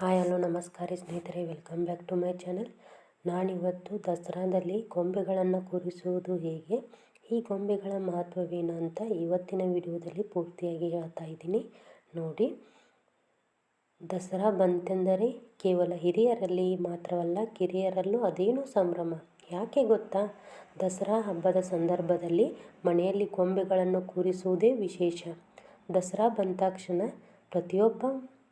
Hi hello ನಮಸ್ಕಾರ ಸ್ನೇಹಿತರೆ, welcome back to my channel. ನಾನಿವತ್ತು ದಸರಾದಲ್ಲಿ ಕೊಂಬೆಗಳನ್ನು ಕೂರಿಸುವುದು ಹೇಗೆ? ಈ ಗೊಂಬೆಗಳ ಮಹತ್ವವೇನು ಅಂತ ಇವತ್ತಿನ ವಿಡಿಯೋದಲ್ಲಿ ಪೂರ್ತಿಯಾಗಿ ಹೇಳ್ತಾ ಇದ್ದೀನಿ. ನೋಡಿ, ದಸರಾ ಬಂತೆಂದರೆ ಕೇವಲ ಹಿರಿಯರಲ್ಲಿ ಮಾತ್ರವಲ್ಲ, ಕಿರಿಯರಲ್ಲೂ ಅದೇನು ಸಂಭ್ರಮ. ಯಾಕೆ ಗೊತ್ತಾ? ದಸರಾ ಹಬ್ಬದ ಸಂದರ್ಭದಲ್ಲಿ ಮನೆಯಲ್ಲಿ ಕೊಂಬೆಗಳನ್ನು ಕೂರಿಸುವುದೇ ವಿಶೇಷ. ದಸರಾ ಬಂದ ತಕ್ಷಣ ಪ್ರತಿಯೊಬ್ಬ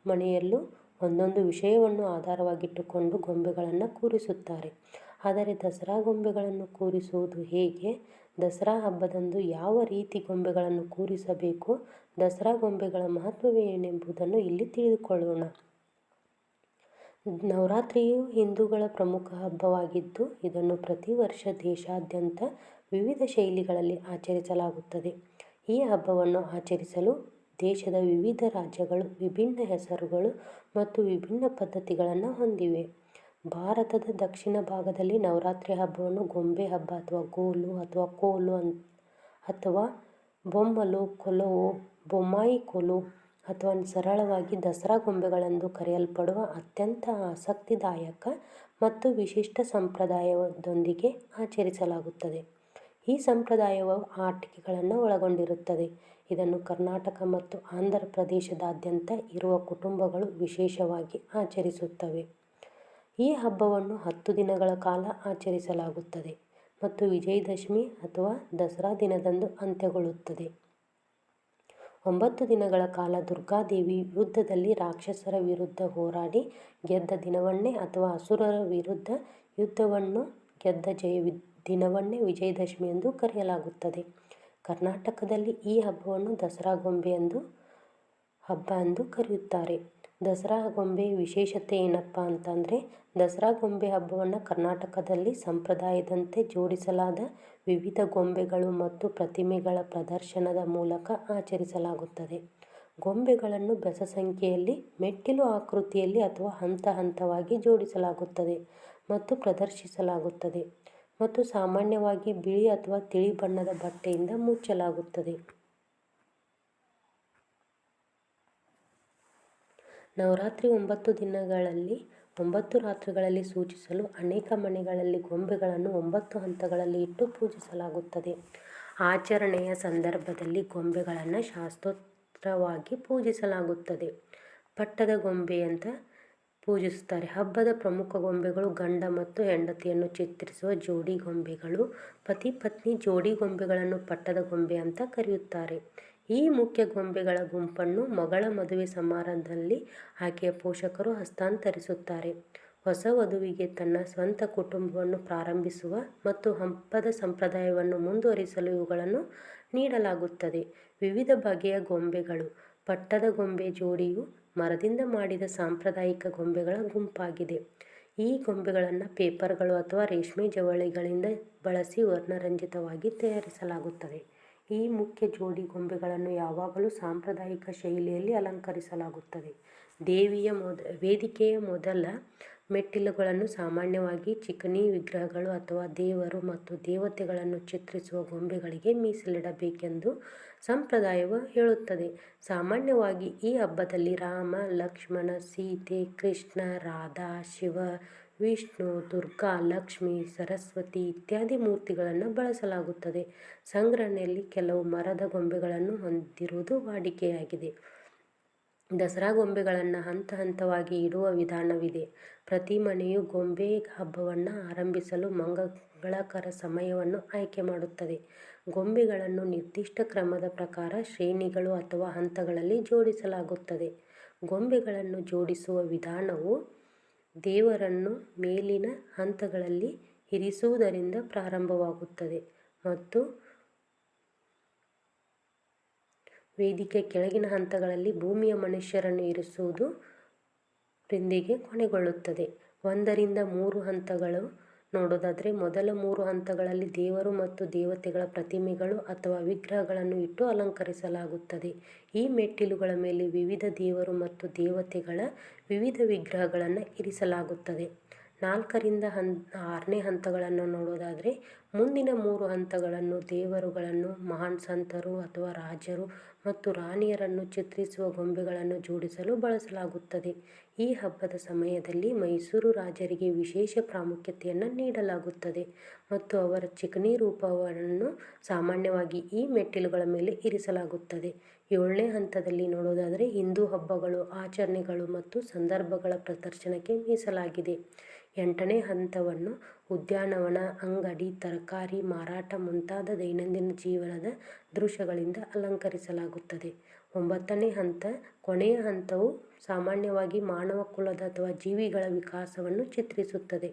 ಮನೆಯಲ್ಲೂ ಒಂದೊಂದು ವಿಷಯವನ್ನು ಆಧಾರವಾಗಿಟ್ಟುಕೊಂಡು ಗೊಂಬೆಗಳನ್ನು ಕೂರಿಸುತ್ತಾರೆ. ಆದರೆ ದಸರಾ ಗೊಂಬೆಗಳನ್ನು ಕೂರಿಸುವುದು ಹೇಗೆ? ದಸರಾ ಹಬ್ಬದಂದು ಯಾವ ರೀತಿ ಗೊಂಬೆಗಳನ್ನು ಕೂರಿಸಬೇಕು? ದಸರಾ ಗೊಂಬೆಗಳ ಮಹತ್ವವೇನೆಂಬುದನ್ನು ಇಲ್ಲಿ ತಿಳಿದುಕೊಳ್ಳೋಣ. ನವರಾತ್ರಿಯು ಹಿಂದೂಗಳ ಪ್ರಮುಖ ಹಬ್ಬವಾಗಿದ್ದು, ಇದನ್ನು ಪ್ರತಿ ವರ್ಷ ದೇಶಾದ್ಯಂತ ವಿವಿಧ ಶೈಲಿಗಳಲ್ಲಿ ಆಚರಿಸಲಾಗುತ್ತದೆ. ಈ ಹಬ್ಬವನ್ನು ಆಚರಿಸಲು ದೇಶದ ವಿವಿಧ ರಾಜ್ಯಗಳು, ವಿಭಿನ್ನ ಹೆಸರುಗಳು ಮತ್ತು ವಿಭಿನ್ನ ಪದ್ಧತಿಗಳನ್ನು ಹೊಂದಿವೆ. ಭಾರತದ ದಕ್ಷಿಣ ಭಾಗದಲ್ಲಿ ನವರಾತ್ರಿ ಹಬ್ಬವನ್ನು ಗೊಂಬೆ ಹಬ್ಬ ಅಥವಾ ಗೋಲು ಅಥವಾ ಕೋಲು ಅನ್, ಅಥವಾ ಬೊಮ್ಮಲು, ಕೊಲವು, ಬೊಮ್ಮಾಯಿ ಕೋಲು ಅಥವಾ ಸರಳವಾಗಿ ದಸರಾ ಗೊಂಬೆಗಳೆಂದು ಕರೆಯಲ್ಪಡುವ ಅತ್ಯಂತ ಆಸಕ್ತಿದಾಯಕ ಮತ್ತು ವಿಶಿಷ್ಟ ಸಂಪ್ರದಾಯದೊಂದಿಗೆ ಆಚರಿಸಲಾಗುತ್ತದೆ. ಈ ಸಂಪ್ರದಾಯವು ಆಟಿಕೆಗಳನ್ನು ಒಳಗೊಂಡಿರುತ್ತದೆ. ಇದನ್ನು ಕರ್ನಾಟಕ ಮತ್ತು ಆಂಧ್ರ ಪ್ರದೇಶದಾದ್ಯಂತ ಇರುವ ಕುಟುಂಬಗಳು ವಿಶೇಷವಾಗಿ ಆಚರಿಸುತ್ತವೆ. ಈ ಹಬ್ಬವನ್ನು ಹತ್ತು ದಿನಗಳ ಕಾಲ ಆಚರಿಸಲಾಗುತ್ತದೆ ಮತ್ತು ವಿಜಯದಶಮಿ ಅಥವಾ ದಸರಾ ದಿನದಂದು ಅಂತ್ಯಗೊಳ್ಳುತ್ತದೆ. ಒಂಬತ್ತು ದಿನಗಳ ಕಾಲ ದುರ್ಗಾದೇವಿ ಯುದ್ಧದಲ್ಲಿ ರಾಕ್ಷಸರ ವಿರುದ್ಧ ಹೋರಾಡಿ ಗೆದ್ದ ದಿನವನ್ನೇ ಅಥವಾ ಅಸುರರ ವಿರುದ್ಧ ಯುದ್ಧವನ್ನು ಗೆದ್ದ ಜಯ ದಿನವನ್ನೇ ವಿಜಯದಶಮಿ ಎಂದು ಕರೆಯಲಾಗುತ್ತದೆ. ಕರ್ನಾಟಕದಲ್ಲಿ ಈ ಹಬ್ಬವನ್ನು ದಸರಾ ಗೊಂಬೆ ಎಂದು, ಹಬ್ಬ ಎಂದು ಕರೆಯುತ್ತಾರೆ. ದಸರಾ ಗೊಂಬೆ ವಿಶೇಷತೆ ಏನಪ್ಪ ಅಂತಂದರೆ, ದಸರಾ ಗೊಂಬೆ ಹಬ್ಬವನ್ನು ಕರ್ನಾಟಕದಲ್ಲಿ ಸಂಪ್ರದಾಯದಂತೆ ಜೋಡಿಸಲಾದ ವಿವಿಧ ಗೊಂಬೆಗಳು ಮತ್ತು ಪ್ರತಿಮೆಗಳ ಪ್ರದರ್ಶನದ ಮೂಲಕ ಆಚರಿಸಲಾಗುತ್ತದೆ. ಗೊಂಬೆಗಳನ್ನು ಬೆಸ ಸಂಖ್ಯೆಯಲ್ಲಿ, ಮೆಟ್ಟಿಲು ಆಕೃತಿಯಲ್ಲಿ ಅಥವಾ ಹಂತ ಹಂತವಾಗಿ ಜೋಡಿಸಲಾಗುತ್ತದೆ ಮತ್ತು ಪ್ರದರ್ಶಿಸಲಾಗುತ್ತದೆ. ಮತ್ತು ಸಾಮಾನ್ಯವಾಗಿ ಬಿಳಿ ಅಥವಾ ತಿಳಿ ಬಣ್ಣದ ಬಟ್ಟೆಯಿಂದ ಮುಚ್ಚಲಾಗುತ್ತದೆ. ನವರಾತ್ರಿ ಒಂಬತ್ತು ದಿನಗಳಲ್ಲಿ, ಒಂಬತ್ತು ರಾತ್ರಿಗಳಲ್ಲಿ ಸೂಚಿಸಲು ಅನೇಕ ಮನೆಗಳಲ್ಲಿ ಗೊಂಬೆಗಳನ್ನು ಒಂಬತ್ತು ಹಂತಗಳಲ್ಲಿ ಇಟ್ಟು ಪೂಜಿಸಲಾಗುತ್ತದೆ. ಆಚರಣೆಯ ಸಂದರ್ಭದಲ್ಲಿ ಗೊಂಬೆಗಳನ್ನು ಶಾಸ್ತ್ರೋತ್ರವಾಗಿ ಪೂಜಿಸಲಾಗುತ್ತದೆ. ಪಟ್ಟದ ಗೊಂಬೆ ಅಂತ ಪೂಜಿಸುತ್ತಾರೆ. ಹಬ್ಬದ ಪ್ರಮುಖ ಗೊಂಬೆಗಳು ಗಂಡ ಮತ್ತು ಹೆಂಡತಿಯನ್ನು ಚಿತ್ರಿಸುವ ಜೋಡಿ ಗೊಂಬೆಗಳು. ಪತಿ ಪತ್ನಿ ಜೋಡಿ ಗೊಂಬೆಗಳನ್ನು ಪಟ್ಟದ ಗೊಂಬೆ ಅಂತ ಕರೆಯುತ್ತಾರೆ. ಈ ಮುಖ್ಯ ಗೊಂಬೆಗಳ ಗುಂಪನ್ನು ಮಗಳ ಮದುವೆ ಸಮಾರಂಭದಲ್ಲಿ ಆಕೆಯ ಪೋಷಕರು ಹಸ್ತಾಂತರಿಸುತ್ತಾರೆ. ಹೊಸ ವಧುವಿಗೆ ತನ್ನ ಸ್ವಂತ ಕುಟುಂಬವನ್ನು ಪ್ರಾರಂಭಿಸುವ ಮತ್ತು ಹಬ್ಬದ ಸಂಪ್ರದಾಯವನ್ನು ಮುಂದುವರಿಸಲು ಇವುಗಳನ್ನು ನೀಡಲಾಗುತ್ತದೆ. ವಿವಿಧ ಬಗೆಯ ಗೊಂಬೆಗಳು. ಪಟ್ಟದ ಗೊಂಬೆ ಜೋಡಿಯು ಮರದಿಂದ ಮಾಡಿದ ಸಾಂಪ್ರದಾಯಿಕ ಗೊಂಬೆಗಳ ಗುಂಪಾಗಿದೆ. ಈ ಗೊಂಬೆಗಳನ್ನು ಪೇಪರ್ಗಳು ಅಥವಾ ರೇಷ್ಮೆ ಜವಳಿಗಳಿಂದ ಬಳಸಿ ವರ್ಣರಂಜಿತವಾಗಿ ತಯಾರಿಸಲಾಗುತ್ತದೆ. ಈ ಮುಖ್ಯ ಜೋಡಿ ಗೊಂಬೆಗಳನ್ನು ಯಾವಾಗಲೂ ಸಾಂಪ್ರದಾಯಿಕ ಶೈಲಿಯಲ್ಲಿ ಅಲಂಕರಿಸಲಾಗುತ್ತದೆ. ದೇವಿಯ ಮೊದ, ವೇದಿಕೆಯ ಮೊದಲ ಮೆಟ್ಟಿಲುಗಳನ್ನು ಸಾಮಾನ್ಯವಾಗಿ ಚಿಕನಿ ವಿಗ್ರಹಗಳು ಅಥವಾ ದೇವರು ಮತ್ತು ದೇವತೆಗಳನ್ನು ಚಿತ್ರಿಸುವ ಗೊಂಬೆಗಳಿಗೆ ಮೀಸಲಿಡಬೇಕೆಂದು ಸಂಪ್ರದಾಯವು ಹೇಳುತ್ತದೆ. ಸಾಮಾನ್ಯವಾಗಿ ಈ ಹಬ್ಬದಲ್ಲಿ ರಾಮ, ಲಕ್ಷ್ಮಣ, ಸೀತೆ, ಕೃಷ್ಣ, ರಾಧಾ, ಶಿವ, ವಿಷ್ಣು, ದುರ್ಗಾ, ಲಕ್ಷ್ಮಿ, ಸರಸ್ವತಿ ಇತ್ಯಾದಿ ಮೂರ್ತಿಗಳನ್ನು ಬಳಸಲಾಗುತ್ತದೆ. ಸಂಗ್ರಹಣೆಯಲ್ಲಿ ಕೆಲವು ಮರದ ಗೊಂಬೆಗಳನ್ನು ಹೊಂದಿರುವುದು ವಾಡಿಕೆಯಾಗಿದೆ. ದಸರಾ ಗೊಂಬೆಗಳನ್ನು ಹಂತ ಹಂತವಾಗಿ ಇಡುವ ವಿಧಾನವಿದೆ. ಪ್ರತಿ ಮನೆಯು ಗೊಂಬೆ ಹಬ್ಬವನ್ನು ಆರಂಭಿಸಲು ಮಂಗಳಕರ ಸಮಯವನ್ನು ಆಯ್ಕೆ ಮಾಡುತ್ತದೆ. ಗೊಂಬೆಗಳನ್ನು ನಿರ್ದಿಷ್ಟ ಕ್ರಮದ ಪ್ರಕಾರ ಶ್ರೇಣಿಗಳು ಅಥವಾ ಹಂತಗಳಲ್ಲಿ ಜೋಡಿಸಲಾಗುತ್ತದೆ. ಗೊಂಬೆಗಳನ್ನು ಜೋಡಿಸುವ ವಿಧಾನವು ದೇವರನ್ನು ಮೇಲಿನ ಹಂತಗಳಲ್ಲಿ ಇರಿಸುವುದರಿಂದ ಪ್ರಾರಂಭವಾಗುತ್ತದೆ ಮತ್ತು ವೇದಿಕೆ ಕೆಳಗಿನ ಹಂತಗಳಲ್ಲಿ ಭೂಮಿಯ ಮನುಷ್ಯರನ್ನು ಇರಿಸುವುದು ರಿಂದಿಗೆ ಕೊನೆಗೊಳ್ಳುತ್ತದೆ. ಒಂದರಿಂದ ಮೂರು ಹಂತಗಳು ನೋಡೋದಾದರೆ ಮೊದಲ ಮೂರು ಹಂತಗಳಲ್ಲಿ ದೇವರು ಮತ್ತು ದೇವತೆಗಳ ಪ್ರತಿಮೆಗಳು ಅಥವಾ ವಿಗ್ರಹಗಳನ್ನು ಇಟ್ಟು ಅಲಂಕರಿಸಲಾಗುತ್ತದೆ. ಈ ಮೆಟ್ಟಿಲುಗಳ ಮೇಲೆ ವಿವಿಧ ದೇವರು ಮತ್ತು ದೇವತೆಗಳ ವಿವಿಧ ವಿಗ್ರಹಗಳನ್ನು ಇರಿಸಲಾಗುತ್ತದೆ. ನಾಲ್ಕರಿಂದ ಹನ್, ಆರನೇ ಹಂತಗಳನ್ನು ನೋಡೋದಾದರೆ ಮುಂದಿನ ಮೂರು ಹಂತಗಳನ್ನು ದೇವರುಗಳನ್ನು, ಮಹಾನ್ ಸಂತರು ಅಥವಾ ರಾಜರು ಮತ್ತು ರಾಣಿಯರನ್ನು ಚಿತ್ರಿಸುವ ಗೊಂಬೆಗಳನ್ನು ಜೋಡಿಸಲು ಬಳಸಲಾಗುತ್ತದೆ. ಈ ಹಬ್ಬದ ಸಮಯದಲ್ಲಿ ಮೈಸೂರು ರಾಜರಿಗೆ ವಿಶೇಷ ಪ್ರಾಮುಖ್ಯತೆಯನ್ನು ನೀಡಲಾಗುತ್ತದೆ ಮತ್ತು ಅವರ ಚಿಕಣಿ ರೂಪವನ್ನು ಸಾಮಾನ್ಯವಾಗಿ ಈ ಮೆಟ್ಟಿಲುಗಳ ಮೇಲೆ ಇರಿಸಲಾಗುತ್ತದೆ. ಏಳನೇ ಹಂತದಲ್ಲಿ ನೋಡೋದಾದರೆ ಹಿಂದೂ ಹಬ್ಬಗಳು, ಆಚರಣೆಗಳು ಮತ್ತು ಸಂದರ್ಭಗಳ ಪ್ರದರ್ಶನಕ್ಕೆ ಮೀಸಲಾಗಿದೆ. ಎಂಟನೇ ಹಂತವನ್ನು ಉದ್ಯಾನವನ, ಅಂಗಡಿ, ತರಕಾರಿ ಮಾರಾಟ ಮುಂತಾದ ದೈನಂದಿನ ಜೀವನದ ದೃಶ್ಯಗಳಿಂದ ಅಲಂಕರಿಸಲಾಗುತ್ತದೆ. ಒಂಬತ್ತನೇ ಹಂತ, ಕೊನೆಯ ಹಂತವು ಸಾಮಾನ್ಯವಾಗಿ ಮಾನವ ಕುಲದ ಅಥವಾ ಜೀವಿಗಳ ವಿಕಾಸವನ್ನು ಚಿತ್ರಿಸುತ್ತದೆ.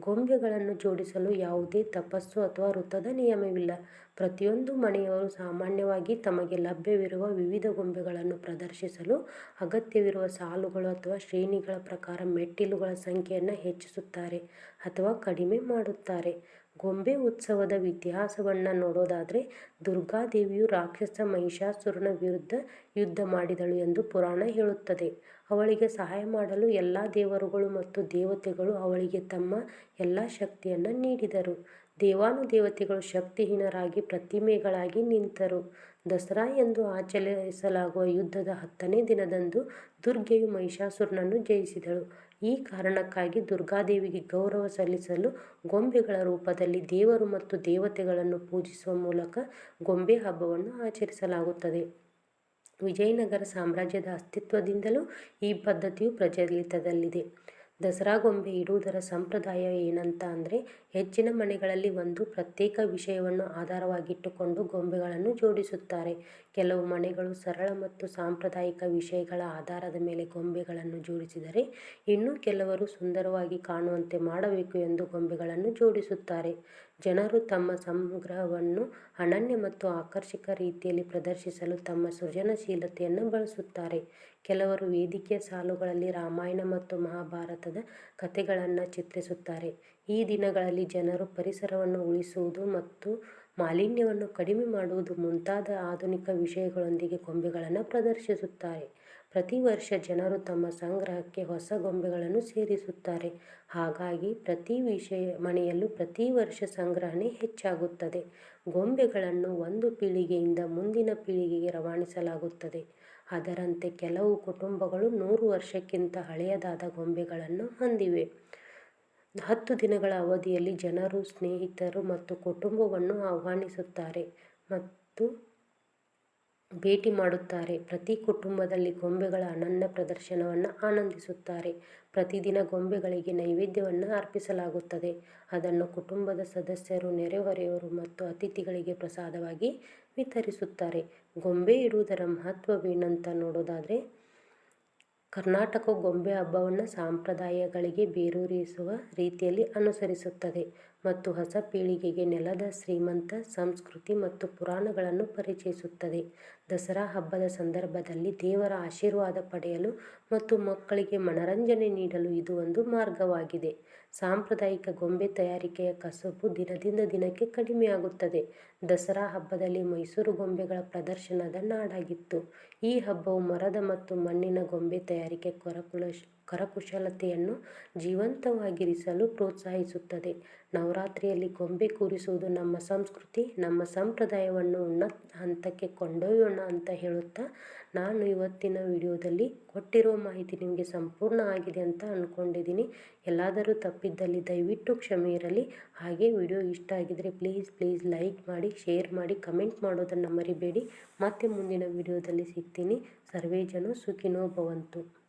ಗೊಂಬೆಗಳನ್ನು ಜೋಡಿಸಲು ಯಾವುದೇ ತಪಸ್ಸು ಅಥವಾ ವೃತ್ತದ ನಿಯಮವಿಲ್ಲ. ಪ್ರತಿಯೊಂದು ಮನೆಯವರು ಸಾಮಾನ್ಯವಾಗಿ ತಮಗೆ ಲಭ್ಯವಿರುವ ವಿವಿಧ ಗೊಂಬೆಗಳನ್ನು ಪ್ರದರ್ಶಿಸಲು ಅಗತ್ಯವಿರುವ ಸಾಲುಗಳು ಅಥವಾ ಶ್ರೇಣಿಗಳ ಪ್ರಕಾರ ಮೆಟ್ಟಿಲುಗಳ ಸಂಖ್ಯೆಯನ್ನು ಹೆಚ್ಚಿಸುತ್ತಾರೆ ಅಥವಾ ಕಡಿಮೆ ಮಾಡುತ್ತಾರೆ. ಗೊಂಬೆ ಉತ್ಸವದ ಇತಿಹಾಸವನ್ನು ನೋಡೋದಾದರೆ ದುರ್ಗಾದೇವಿಯು ರಾಕ್ಷಸ ಮಹಿಷಾಸುರನ ವಿರುದ್ಧ ಯುದ್ಧ ಮಾಡಿದಳು ಎಂದು ಪುರಾಣ ಹೇಳುತ್ತದೆ. ಅವಳಿಗೆ ಸಹಾಯ ಮಾಡಲು ಎಲ್ಲ ದೇವರುಗಳು ಮತ್ತು ದೇವತೆಗಳು ಅವಳಿಗೆ ತಮ್ಮ ಎಲ್ಲ ಶಕ್ತಿಯನ್ನು ನೀಡಿದರು. ದೇವಾನು ದೇವತೆಗಳು ಶಕ್ತಿಹೀನರಾಗಿ ಪ್ರತಿಮೆಗಳಾಗಿ ನಿಂತರು. ದಸರಾ ಎಂದು ಆಚರಿಸಲಾಗುವ ಯುದ್ಧದ ಹತ್ತನೇ ದಿನದಂದು ದುರ್ಗೆಯು ಮಹಿಷಾಸುರನನ್ನು ಜಯಿಸಿದಳು. ಈ ಕಾರಣಕ್ಕಾಗಿ ದುರ್ಗಾದೇವಿಗೆ ಗೌರವ ಸಲ್ಲಿಸಲು ಗೊಂಬೆಗಳ ರೂಪದಲ್ಲಿ ದೇವರು ಮತ್ತು ದೇವತೆಗಳನ್ನು ಪೂಜಿಸುವ ಮೂಲಕ ಗೊಂಬೆ ಹಬ್ಬವನ್ನು ಆಚರಿಸಲಾಗುತ್ತದೆ. ವಿಜಯನಗರ ಸಾಮ್ರಾಜ್ಯದ ಅಸ್ತಿತ್ವದಿಂದಲೂ ಈ ಪದ್ಧತಿಯು ಪ್ರಚಲಿತದಲ್ಲಿದೆ. ದಸರಾ ಗೊಂಬೆ ಇಡುವುದರ ಸಂಪ್ರದಾಯ ಏನಂತ ಅಂದರೆ ಹೆಚ್ಚಿನ ಮನೆಗಳಲ್ಲಿ ಒಂದು ಪ್ರತ್ಯೇಕ ವಿಷಯವನ್ನು ಆಧಾರವಾಗಿಟ್ಟುಕೊಂಡು ಗೊಂಬೆಗಳನ್ನು ಜೋಡಿಸುತ್ತಾರೆ. ಕೆಲವು ಮನೆಗಳು ಸರಳ ಮತ್ತು ಸಾಂಪ್ರದಾಯಿಕ ವಿಷಯಗಳ ಆಧಾರದ ಮೇಲೆ ಗೊಂಬೆಗಳನ್ನು ಜೋಡಿಸಿದರೆ ಇನ್ನೂ ಕೆಲವರು ಸುಂದರವಾಗಿ ಕಾಣುವಂತೆ ಮಾಡಬೇಕು ಎಂದು ಗೊಂಬೆಗಳನ್ನು ಜೋಡಿಸುತ್ತಾರೆ. ಜನರು ತಮ್ಮ ಸಂಗ್ರಹವನ್ನು ಅನನ್ಯ ಮತ್ತು ಆಕರ್ಷಕ ರೀತಿಯಲ್ಲಿ ಪ್ರದರ್ಶಿಸಲು ತಮ್ಮ ಸೃಜನಶೀಲತೆಯನ್ನು ಬಳಸುತ್ತಾರೆ. ಕೆಲವರು ವೇದಿಕೆಯ ಸಾಲುಗಳಲ್ಲಿ ರಾಮಾಯಣ ಮತ್ತು ಮಹಾಭಾರತದ ಕಥೆಗಳನ್ನು ಚಿತ್ರಿಸುತ್ತಾರೆ. ಈ ದಿನಗಳಲ್ಲಿ ಜನರು ಪರಿಸರವನ್ನು ಉಳಿಸುವುದು ಮತ್ತು ಮಾಲಿನ್ಯವನ್ನು ಕಡಿಮೆ ಮಾಡುವುದು ಮುಂತಾದ ಆಧುನಿಕ ವಿಷಯಗಳೊಂದಿಗೆ ಗೊಂಬೆಗಳನ್ನು ಪ್ರದರ್ಶಿಸುತ್ತಾರೆ. ಪ್ರತಿ ವರ್ಷ ಜನರು ತಮ್ಮ ಸಂಗ್ರಹಕ್ಕೆ ಹೊಸ ಗೊಂಬೆಗಳನ್ನು ಸೇರಿಸುತ್ತಾರೆ. ಹಾಗಾಗಿ ಪ್ರತಿ ವಿಷಯ, ಮನೆಯಲ್ಲೂ ಪ್ರತಿ ವರ್ಷ ಸಂಗ್ರಹಣೆ ಹೆಚ್ಚಾಗುತ್ತದೆ. ಗೊಂಬೆಗಳನ್ನು ಒಂದು ಪೀಳಿಗೆಯಿಂದ ಮುಂದಿನ ಪೀಳಿಗೆಗೆ ರವಾನಿಸಲಾಗುತ್ತದೆ. ಅದರಂತೆ ಕೆಲವು ಕುಟುಂಬಗಳು ನೂರು ವರ್ಷಕ್ಕಿಂತ ಹಳೆಯದಾದ ಗೊಂಬೆಗಳನ್ನು ಹೊಂದಿವೆ. ಹತ್ತು ದಿನಗಳ ಅವಧಿಯಲ್ಲಿ ಜನರು, ಸ್ನೇಹಿತರು ಮತ್ತು ಕುಟುಂಬವನ್ನು ಆಹ್ವಾನಿಸುತ್ತಾರೆ ಮತ್ತು ಭೇಟಿ ಮಾಡುತ್ತಾರೆ. ಪ್ರತಿ ಕುಟುಂಬದಲ್ಲಿ ಗೊಂಬೆಗಳ ಅನನ್ಯ ಪ್ರದರ್ಶನವನ್ನು ಆನಂದಿಸುತ್ತಾರೆ. ಪ್ರತಿದಿನ ಗೊಂಬೆಗಳಿಗೆ ನೈವೇದ್ಯವನ್ನು ಅರ್ಪಿಸಲಾಗುತ್ತದೆ. ಅದನ್ನು ಕುಟುಂಬದ ಸದಸ್ಯರು, ನೆರೆಹೊರೆಯವರು ಮತ್ತು ಅತಿಥಿಗಳಿಗೆ ಪ್ರಸಾದವಾಗಿ ವಿತರಿಸುತ್ತಾರೆ. ಗೊಂಬೆ ಇಡುವುದರ ಮಹತ್ವವೇನಂತ ನೋಡೋದಾದರೆ, ಕರ್ನಾಟಕ ಗೊಂಬೆ ಹಬ್ಬವನ್ನು ಸಂಪ್ರದಾಯಗಳಿಗೆ ಬೇರೂರಿಸುವ ರೀತಿಯಲ್ಲಿ ಅನುಸರಿಸುತ್ತದೆ. ಮತ್ತು ಹೊಸ ಪೀಳಿಗೆಗೆ ನೆಲದ ಶ್ರೀಮಂತ ಸಂಸ್ಕೃತಿ ಮತ್ತು ಪುರಾಣಗಳನ್ನು ಪರಿಚಯಿಸುತ್ತದೆ. ದಸರಾ ಹಬ್ಬದ ಸಂದರ್ಭದಲ್ಲಿ ದೇವರ ಆಶೀರ್ವಾದ ಪಡೆಯಲು ಮತ್ತು ಮಕ್ಕಳಿಗೆ ಮನರಂಜನೆ ನೀಡಲು ಇದು ಒಂದು ಮಾರ್ಗವಾಗಿದೆ. ಸಾಂಪ್ರದಾಯಿಕ ಗೊಂಬೆ ತಯಾರಿಕೆಯ ಕಸಬು ದಿನದಿಂದ ದಿನಕ್ಕೆ ಕಡಿಮೆಯಾಗುತ್ತದೆ. ದಸರಾ ಹಬ್ಬದಲ್ಲಿ ಮೈಸೂರು ಗೊಂಬೆಗಳ ಪ್ರದರ್ಶನದ ನಾಡಾಗಿತ್ತು. ಈ ಹಬ್ಬವು ಮರದ ಮತ್ತು ಮಣ್ಣಿನ ಗೊಂಬೆ ತಯಾರಿಕೆ ಕರಕುಶಲತೆಯನ್ನು ಜೀವಂತವಾಗಿರಿಸಲು ಪ್ರೋತ್ಸಾಹಿಸುತ್ತದೆ. ನವರಾತ್ರಿಯಲ್ಲಿ ಗೊಂಬೆ ಕೂರಿಸುವುದು ನಮ್ಮ ಸಂಸ್ಕೃತಿ, ನಮ್ಮ ಸಂಪ್ರದಾಯವನ್ನು ಉನ್ನತ ಹಂತಕ್ಕೆ ಕೊಂಡೊಯ್ಯೋಣ ಅಂತ ಹೇಳುತ್ತಾ ನಾನು ಇವತ್ತಿನ ವಿಡಿಯೋದಲ್ಲಿ ಕೊಟ್ಟಿರೋ ಮಾಹಿತಿ ನಿಮಗೆ ಸಂಪೂರ್ಣ ಆಗಿದೆ ಅಂತ ಅಂದ್ಕೊಂಡಿದ್ದೀನಿ ಎಲ್ಲಾದರೂ ತಪ್ಪಿದ್ದಲ್ಲಿ ದಯವಿಟ್ಟು ಕ್ಷಮೆ ಇರಲಿ. ಹಾಗೆ ವಿಡಿಯೋ ಇಷ್ಟ ಆಗಿದರೆ ಪ್ಲೀಸ್ ಪ್ಲೀಸ್ ಲೈಕ್ ಮಾಡಿ, ಶೇರ್ ಮಾಡಿ, ಕಮೆಂಟ್ ಮಾಡೋದನ್ನು ಮರಿಬೇಡಿ. ಮತ್ತೆ ಮುಂದಿನ ವಿಡಿಯೋದಲ್ಲಿ ಸಿಗ್ತೀನಿ. ಸರ್ವೇ ಜನ ಸುಖಿನೋ ಭವಂತು.